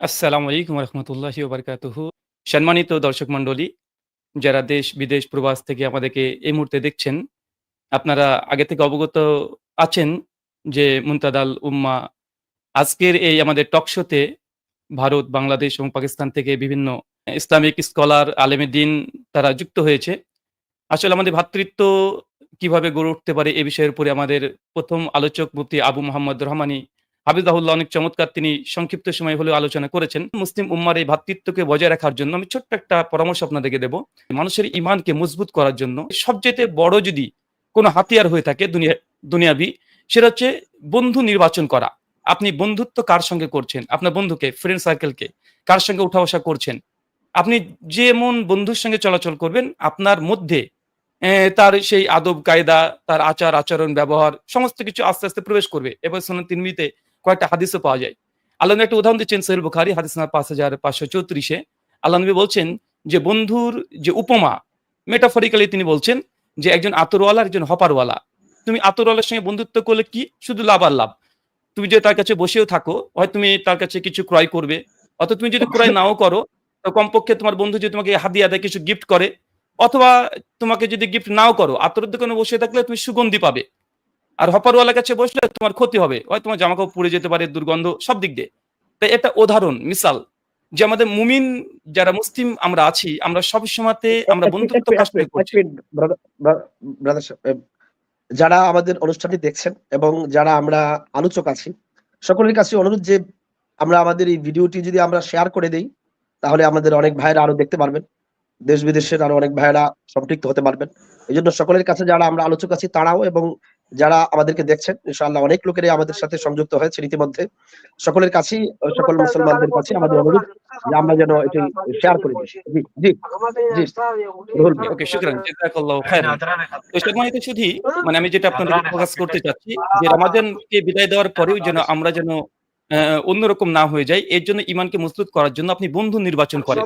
আসসালামু আলাইকুম রহমতুল্লাহি ওবরকাতুহু। সম্মানিত দর্শক মণ্ডলী, যারা দেশ বিদেশ প্রবাস থেকে আমাদেরকে এই মুহূর্তে দেখছেন, আপনারা আগে থেকে অবগত আছেন যে মুনতাদাল উম্মা আজকের এই আমাদের টক শোতে ভারত, বাংলাদেশ এবং পাকিস্তান থেকে বিভিন্ন ইসলামিক স্কলার আলেমে দিন তারা যুক্ত হয়েছে। আসলে আমাদের ভ্রাতৃত্ব কীভাবে গড়ে উঠতে পারে এ বিষয়ের উপরে আমাদের প্রথম আলোচক মুফতি আবু মোহাম্মদ রহমানী হাফিজাহুল্লাহ অনেক চমৎকার তিনি সংক্ষিপ্ত সময় হলেও আলোচনা করেছেন। মুসলিম উম্মার এই ভ্রাতৃত্বকে বজায় রাখার জন্য আমি ছোট্ট একটা পরামর্শ আপনাদেরকে দেব। মানুষের ইমানকে মজবুত করার জন্য সবচেয়ে বড় যদি কোনো হাতিয়ার হয়ে থাকে দুনিয়া, দুনিয়াবি, সেটা হচ্ছে বন্ধু নির্বাচন করা। আপনি বন্ধুত্ব কার সঙ্গে করছেন? আপনার বন্ধুকে ফ্রেন্ড সার্কেলকে কার সঙ্গে উঠা বসা করছেন? আপনি যেমন বন্ধুর সঙ্গে চলাচল করবেন, আপনার মধ্যে তার সেই আদব কায়দা তার আচার আচরণ ব্যবহার, সমস্ত কিছু আস্তে আস্তে প্রবেশ করবে। এবার শোনেন তিনমিতে কয়েকটা হাদিসও পাওয়া যায়। আল্লাহ একটা উদাহরণ দিচ্ছেন সহিল বুখারি, হাদিস নাম্বার পাঁচ হাজার পাঁচশো চৌত্রিশে। আল্লাহ নবী বলছেন যে, বন্ধুর যে উপমা মেটাফরিক্যালি তিনি বলছেন যে, একজন আতরওয়ালা একজন হপারওয়ালা। তুমি আতরওয়ালার সঙ্গে বন্ধুত্ব করলে কি? শুধু লাভ আর লাভ। তুমি যে তার কাছে বসেও থাকো, হয় তুমি তার কাছে কিছু ক্রয় করবে, অথবা তুমি যদি ক্রয় নাও করো, তো কমপক্ষে তোমার বন্ধু যদি তোমাকে হাদিয়া দেয়, কিছু গিফট করে, অথবা তোমাকে যদি গিফট নাও করো আতরের দোকানে বসে থাকলে তুমি সুগন্ধি পাবে। আর হপারওয়ালার কাছে বসলে তোমার ক্ষতি হবে। হয় তোমার জামা কাপড় পুড়ে যেতে পারে দুর্গন্ধ সব দিক দিয়ে। তাই এটা উদাহরণ মিসাল যে আমাদের মুমিন যারা মুসলিম আমরা আছি আমরা সব সময়তে আমরা বন্ধুত্ব কাজ করছি। যারা আমাদের অনুষ্ঠানটি দেখছেন এবং যারা আমরা আলোচক আছি সকলের কাছে অনুরোধ যে আমরা আমাদের এই ভিডিওটি যদি আমরা শেয়ার করে দেই তাহলে আমাদের অনেক ভাইরা আরও দেখতে পারবেন। দেশ বিদেশের আরও অনেক ভাইরা সম্পৃক্ত হতে পারবেন। এই জন্য সকলের কাছে যারা আমরা আলোচক আছি তারাও এবং যারা আমাদেরকে দেখছেন ইনশাআল্লাহ অনেক লোকেরাই আমাদের সাথে সংযুক্ত হয়েছে ইতিমধ্যে সকলের কাছেই সকল মুসলমানদের কাছে আমাদের অনুরোধ যে আমরা যেন এটি শেয়ার করে দিই জি জি জি রুহুল ভাই। ওকে শুকরান জাযাকাল্লাহু খাইরান তো সম্মানিত শুধু মানে আমি যেটা আপনাদের ফোকাস করতে চাচ্ছি যে রমাদানকে বিদায় দেওয়ার পরেও যেন আমরা যেন অন্যরকম না হয়ে যায়। এর জন্য ইমানকে মজবুত করার জন্য আপনি বন্ধু নির্বাচন করেন।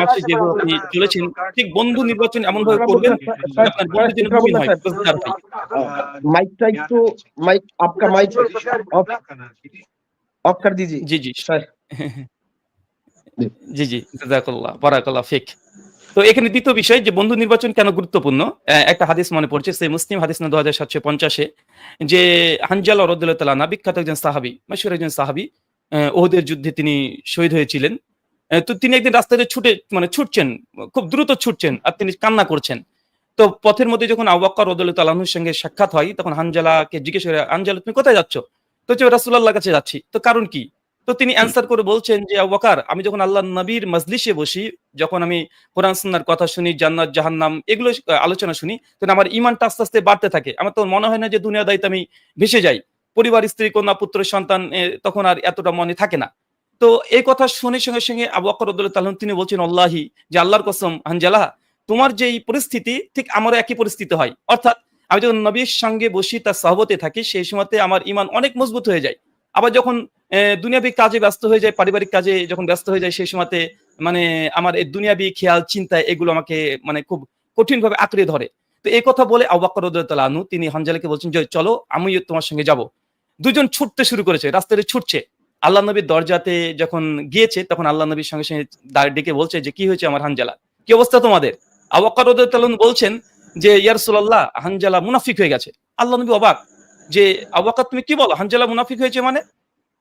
মাসে আপনি চলেছেন ঠিক বন্ধু নির্বাচন এমন ভাবে করবেন আপনার বন্ধু যেন মুমিন হয়। বুঝদার মাইক আপকা মাইক অফ অফ কর দিজি। জি জি। স্যার। জি জি। জাযাকাল্লাহ বারাকাল্লাহ ফিক। তো এখানে দ্বিতীয় বিষয় যে বন্ধু নির্বাচন কেন গুরুত্বপূর্ণ? একটা হাদিস মনে পড়ছে, সেই মুসলিম হাদিস না দু হাজার সাতশো পঞ্চাশে, যে হানজাল রদুল্লাহ তালা বিখ্যাত একজন সাহাবি মাসুর একজন সাহাবি ওহদের যুদ্ধে তিনি শহীদ হয়েছিলেন। তো তিনি একদিন রাস্তাতে ছুটে মানে ছুটছেন, খুব দ্রুত ছুটছেন, আর তিনি কান্না করছেন। তো পথের মধ্যে যখন আবাক্কা রদুল্লাহ তালাহুর সঙ্গে সাক্ষাৎ হয়, তখন হানজালাকে জিজ্ঞেস করে, হানজালা, তুমি কোথায় যাচ্ছ? তো রাসুল্লাহ কাছে যাচ্ছি। তো কারণ কি? তো তিনি অ্যান্সার করে বলছেন যে আবাকার আমি যখন আল্লাহ নবীর মজলিসে বসি, যখন আমি কোরআন সুন্নার কথা শুনি, জান্নাত, জাহান্নাম, এগুলো আলোচনা শুনি, তখন আমার ইমানটা আস্তে আস্তে বাড়তে থাকে। আমার তো মনে হয় না যে দুনিয়া দায়িত্ব আমি ভেসে যাই। পরিবার, স্ত্রী, কন্যা, পুত্র, সন্তান তখন আর এতটা মনে থাকে না। তো এই কথা শুনে সঙ্গে সঙ্গে আবু বকর রাদিয়াল্লাহু তিনি বলছেন, আল্লাহি, যে আল্লাহর কসম, হানজালা, তোমার যে এই পরিস্থিতি, ঠিক আমারও একই পরিস্থিতি হয়। অর্থাৎ আমি যখন নবীর সঙ্গে বসি, তার সহবতে থাকি, সেই সময়তে আমার ইমান অনেক মজবুত হয়ে যায়। আবার যখন আহ, দুনিয়াবি কাজে ব্যস্ত হয়ে যায় পারিবারিক কাজে যখন ব্যস্ত হয়ে যায় সেই সময়তে মানে আমার এই দুনিয়াবি খেয়াল চিন্তা এগুলো আমাকে মানে খুব কঠিন ভাবে আঁকড়ে ধরে। তো এই কথা বলে আনু তিনি হানজালাকে বলছেন যে চলো আমিও তোমার সঙ্গে যাব। দুজন ছুটতে শুরু করেছে রাস্তায় ছুটছে। আল্লাহ নবীর দরজাতে যখন গিয়েছে তখন আল্লাহ নবীর সঙ্গে সঙ্গে ডেকে বলছে যে কি হয়েছে আমার হানজালা? কি অবস্থা তোমাদের? আবাক্কর বলছেন যে ইয়ারসুল্লাহ হানজালা মুনাফিক হয়ে গেছে। আল্লাহ নবী অবাক। যে আবাক্কর তুমি কি বলো? হানজালা মুনাফিক হয়েছে মানে?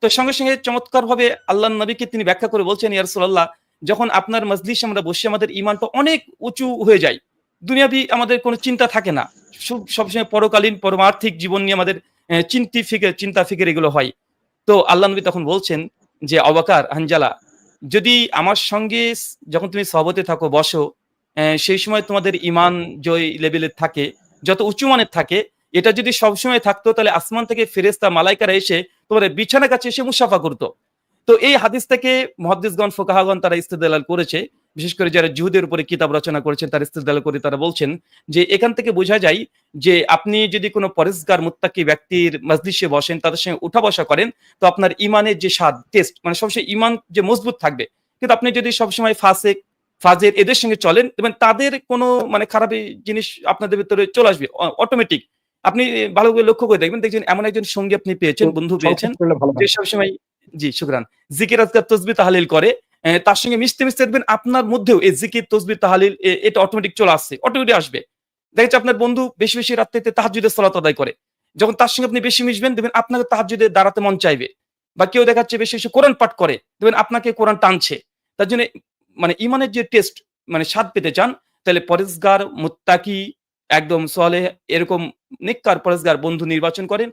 তো সঙ্গে সঙ্গে চমৎকার ভাবে আল্লাহ নবীকে তিনি ব্যাখ্যা করে বলছেন ইয়ারসুল্লাহ যখন আপনার মজলিস আমরা বসে আমাদের ইমানটা অনেক উঁচু হয়ে যায়, দুনিয়াবি আমাদের কোনো চিন্তা থাকে না। সবসময় পরকালীন, পরমার্থিক জীবন নিয়ে আমাদের চিন্তি ফিকের চিন্তা ফিকের এগুলো হয়। তো আল্লাহ নবী তখন বলছেন যে অবাকার হানজালা, যদি আমার সঙ্গে যখন তুমি সহবতে থাকো, বসো সেই সময় তোমাদের ইমান জয় লেভেলের থাকে, যত উঁচু মানের থাকে এটা যদি সবসময় থাকতো, তাহলে আসমান থেকে ফেরেস্তা মালাইকারা এসে তোমার বিছানা কাছে এসে মুসাফা করতো। তো এই হাদিস থেকে মহাদিসগণ ফোকাহাগণ তারা ইস্তেদাল করেছে। বিশেষ করে যারা জুহুদের উপরে কিতাব রচনা করেছেন, তারা ইস্তেদাল করে তারা বলছেন যে, এখান থেকে বোঝা যায় যে, আপনি যদি কোনো পরেশগার, মুত্তাকি ব্যক্তির মজলিসে বসেন, তাদের সঙ্গে উঠা বসা করেন, তো আপনার ইমানের যে স্বাদ টেস্ট মানে সবসময় ইমান যে মজবুত থাকবে। কিন্তু আপনি যদি সবসময় ফাসেক, ফাজের এদের সঙ্গে চলেন এবং তাদের কোনো মানে খারাপ জিনিস আপনাদের ভিতরে চলে আসবে অটোমেটিক আপনি ভালো করে লক্ষ্য করে দেখবেন দেখছেন এমন একজন সঙ্গী আপনি পেয়েছেন বন্ধু পেয়েছেন। যে সবসময় জি শুকরান। জিকির আজকার তসবি তাহালিল করে তার সঙ্গে মিশতে মিশতে দেখবেন আপনার মধ্যেও এই জিকির তসবি তাহালিল এটা অটোমেটিক চলে আসছে অটোমেটিক আসবে। দেখা যাচ্ছে আপনার বন্ধু বেশি বেশি রাত্রিতে তাহাজুদের সালাত আদায় করে। যখন তার সঙ্গে আপনি বেশি মিশবেন দেখবেন আপনাকে তাহাজুদে দাঁড়াতে মন চাইবে। বা কেউ দেখাচ্ছে বেশি বেশি কোরআন পাঠ করে দেখবেন আপনাকে কোরআন টানছে। তার জন্য মানে ইমানের যে টেস্ট মানে স্বাদ পেতে চান তাহলে পরেশগার মুত্তাকি একদম সলে এরকম নিকার পরেশগার বন্ধু নির্বাচন করেন।